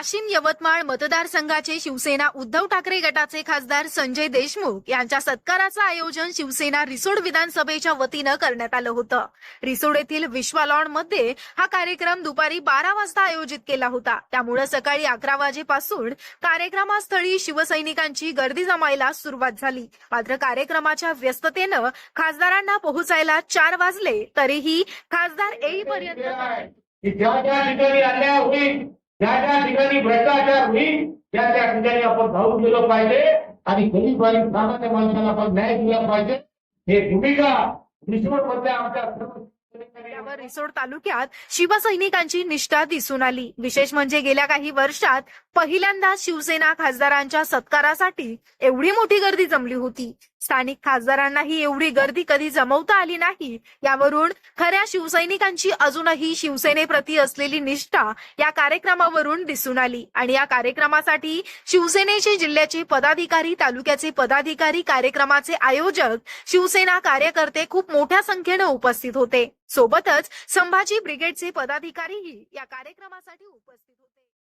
वाशिम यवतमाळ मतदारसंघाचे शिवसेना उद्धव ठाकरे गटाचे खासदार संजय देशमुख यांच्या सत्काराचं आयोजन शिवसेना रिसोड विधानसभेच्या वतीनं करण्यात आलं होतं. रिसोड येथील विश्वालॉनमध्ये हा कार्यक्रम दुपारी बारा वाजता आयोजित केला होता. त्यामुळे सकाळी अकरा वाजेपासून कार्यक्रमास्थळी शिवसैनिकांची गर्दी जमायला सुरुवात झाली. मात्र कार्यक्रमाच्या व्यस्ततेनं खासदारांना पोहोचायला चार वाजले तरीही खासदार येईपर्यंत ज्या ज्या ठिकाणी भ्रष्टाचार होईल त्या त्या ठिकाणी आपण धावून गेलो पाहिजे. आणि गरीब आणि सामान्य माणसाला आपण न्याय दिला पाहिजे. हे भूमिका रिसोर्ट आमच्या सर्व रिसोड तालुक्यात शिवसैनिकांची निष्ठा दिसून आली. विशेष म्हणजे गेल्या काही वर्षात पहिल्यांदा शिवसेना खासदारांच्या सत्कारासाठी एवढी मोठी गर्दी जमली होती. स्थानिक खासदारांनाही एवढी गर्दी कधी जमवता आली नाही यावरून खऱ्या शिवसैनिकांची अजूनही शिवसेनेप्रती असलेली निष्ठा या कार्यक्रमावरून दिसून आली. आणि या कार्यक्रमासाठी शिवसेनेचे जिल्ह्याचे पदाधिकारी तालुक्याचे पदाधिकारी कार्यक्रमाचे आयोजक शिवसेना कार्यकर्ते खूप मोठ्या संख्येनं उपस्थित होते. सोबतच संभाजी ब्रिगेडचे पदाधिकारीही या कार्यक्रमासाठी उपस्थित होते.